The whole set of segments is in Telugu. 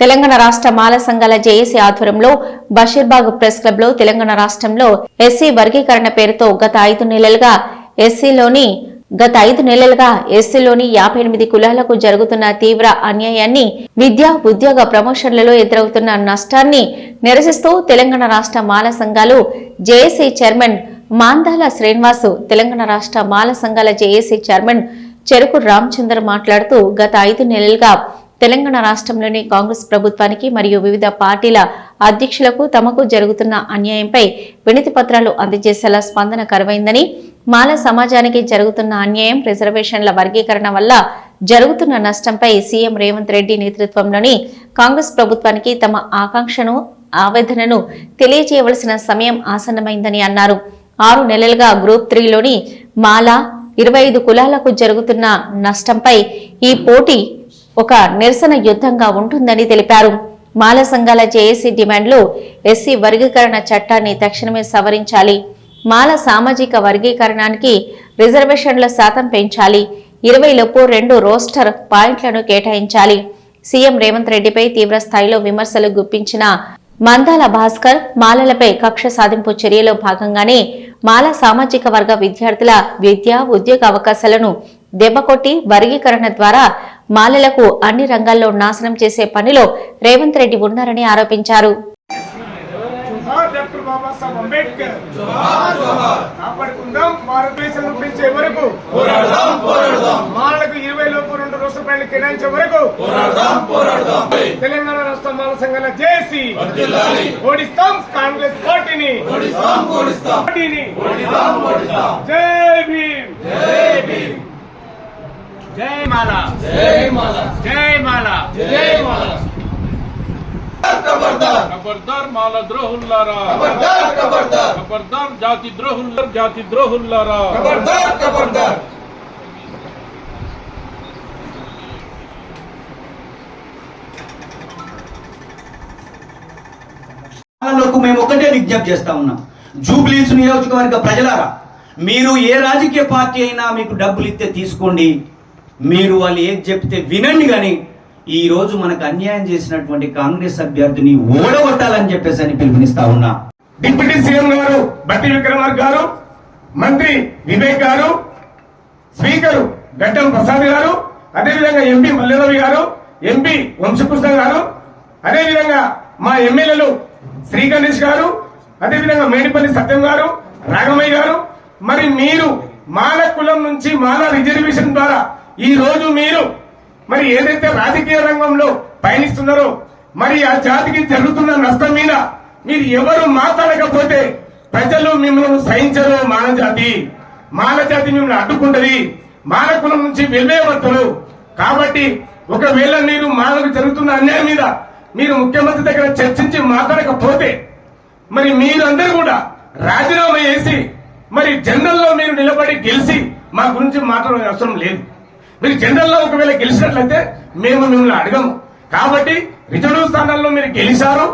తెలంగాణ రాష్ట్ర మాల సంఘాల జేఏసీ ఆధ్వర్యంలో బషీర్బాగ్ ప్రెస్ క్లబ్లో తెలంగాణ రాష్ట్రంలో ఎస్సీ వర్గీకరణ పేరుతో గత ఐదు నెలలుగా ఎస్సీలోని గత ఐదు నెలలుగా ఎస్సీలోని యాభై ఎనిమిది కులాలకు జరుగుతున్న తీవ్ర అన్యాయాన్ని విద్యా ఉద్యోగ ప్రమోషన్లలో ఎదురవుతున్న నష్టాన్ని నిరసిస్తూ తెలంగాణ రాష్ట్ర మాల సంఘాలు జేఏసీ చైర్మన్ మాందాల శ్రీనివాసు తెలంగాణ రాష్ట్ర మాల సంఘాల జేఏసీ చైర్మన్ చెరుకు రామచందర్ మాట్లాడుతూ గత ఐదు నెలలుగా తెలంగాణ రాష్ట్రంలోని కాంగ్రెస్ ప్రభుత్వానికి మరియు వివిధ పార్టీల అధ్యక్షులకు తమకు జరుగుతున్న అన్యాయంపై వినతి పత్రాలు అందజేసేలా స్పందన కరువైందని మాల సమాజానికి జరుగుతున్న అన్యాయం రిజర్వేషన్ల వర్గీకరణ వల్ల జరుగుతున్న నష్టంపై సీఎం రేవంత్ రెడ్డి నేతృత్వంలోని కాంగ్రెస్ ప్రభుత్వానికి తమ ఆకాంక్షను ఆవేదనను తెలియజేయవలసిన సమయం ఆసన్నమైందని అన్నారు. ఆరు నెలలుగా గ్రూప్ త్రీలోని మాల ఇరవై ఐదు కులాలకు జరుగుతున్న నష్టంపై ఈ పోటీ ఒక నిరసన యుద్ధంగా ఉంటుందని తెలిపారు. మాల సంఘాల జేఏసీ డిమాండ్లు ఎస్సీ వర్గీకరణ చట్టాన్ని తక్షణమే సవరించాలి. మాల సామాజిక వర్గీకరణానికి రిజర్వేషన్ల శాతం పెంచాలి. ఇరవైలోపు రెండు రోస్టర్ పాయింట్లను కేటాయించాలి. సీఎం రేవంత్ రెడ్డిపై తీవ్ర స్థాయిలో విమర్శలు గుప్పించిన మందాల భాస్కర్ మాలలపై కక్ష సాధింపు చర్యలో భాగంగానే మాల సామాజిక వర్గ విద్యార్థుల విద్య ఉద్యోగ అవకాశాలను దెబ్బకొట్టి వర్గీకరణ ద్వారా మాలలకు అన్ని రంగాల్లో నాశనం చేసే పనిలో రేవంత్ రెడ్డి ఉన్నారని ఆరోపించారు. కాపాడుకుందాం భారతదేశం వరకు. మాలకు ఇరవై లోపు రెండు రోజుల కేటాయించే వరకు. తెలంగాణ రాష్ట్ర మాల సంఘాల జేసి ఓడిస్తాం కాంగ్రెస్ పార్టీని. జై భీమ్. జై మాల జై మాల జై మాల జై మాల ఖబర్దార్ మాల ద్రోహుల్లారా ఖబర్దార్ జాతి ద్రోహుల్లారా జాతి ద్రోహుల్లారా. ఖబర్దార్ ఖబర్దార్ వాళ్ళకు మేము ఒకటే విజ్ఞప్తి చేస్తా ఉన్నాం. జూబ్లీస్ నియోజకవర్గ ప్రజలారా మీరు ఏ రాజకీయ పార్టీ అయినా మీకు డబ్బులు ఇస్తే తీసుకోండి. మీరు వాళ్ళు ఏం చెప్తే వినండి కానీ ఈ రోజు మనకు అన్యాయం చేసినటువంటి కాంగ్రెస్ అభ్యర్థిని ఓడగొట్టాలని చెప్పేసి అని పిలుపునిస్తా ఉన్నా. డిప్యూటీ సీఎం గారు బట్టి విక్రమార్ గారు మంత్రి వివేక్ గారు స్పీకర్ గడ్డం ప్రసాద్ గారు అదేవిధంగా ఎంపీ మల్లెరవి గారు ఎంపీ వంశకృష్ణ గారు అదేవిధంగా మా ఎమ్మెల్యేలు శ్రీ గణేష్ గారు అదేవిధంగా మేడిపల్లి సత్యం గారు రాఘమయ్య గారు మరి మీరు మాల కులం నుంచి మాల రిజర్వేషన్ ద్వారా ఈ రోజు మీరు మరి ఏదైతే రాజకీయ రంగంలో పయనిస్తున్నారో మరి ఆ జాతికి జరుగుతున్న నష్టం మీద మీరు ఎవరు మాట్లాడకపోతే ప్రజలు మిమ్మల్ని సహించరు మాన జాతి. మాన జాతి మిమ్మల్ని అడ్డుకుంటది. మానకులం నుంచి వెళ్ళేవద్దరు కాబట్టి ఒకవేళ మీరు మానకు జరుగుతున్న అన్యాయం మీద మీరు ముఖ్యమంత్రి దగ్గర చర్చించి మాట్లాడకపోతే మరి మీరందరూ కూడా రాజీనామా చేసి మరి జనరల్లో మీరు నిలబడి గెలిచి మా గురించి మాట్లాడే అవసరం లేదు. మీరు జనరల్లో ఒకవేళ గెలిచినట్లయితే మేము మిమ్మల్ని అడగము. కాబట్టి రిజర్వ్ స్థానాల్లో మీరు గెలిచారు.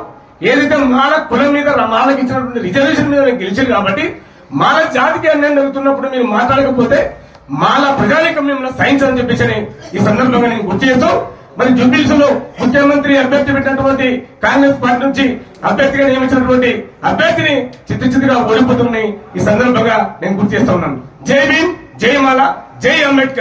ఏదైతే మాల కులం మీద మాలకు ఇచ్చినటువంటి రిజర్వేషన్ మీద గెలిచారు కాబట్టి మాల జాతికి అన్యాయం జరుగుతున్నప్పుడు మీరు మాట్లాడకపోతే మాల ప్రజానికం మిమ్మల్ని సహించని చెప్పేసి అని ఈ సందర్భంగా నేను గుర్తు చేస్తూ మరి జుబ్లీస్లో ముఖ్యమంత్రి అభ్యర్థి పెట్టినటువంటి కాంగ్రెస్ పార్టీ నుంచి అభ్యర్థిగా నియమించినటువంటి అభ్యర్థిని చిత్తుచిత్తుగా ఓడిపోతుందని ఈ సందర్భంగా నేను గుర్తు చేస్తా ఉన్నాను. జై భీమ్ జై మాల జై అంబేద్కర్.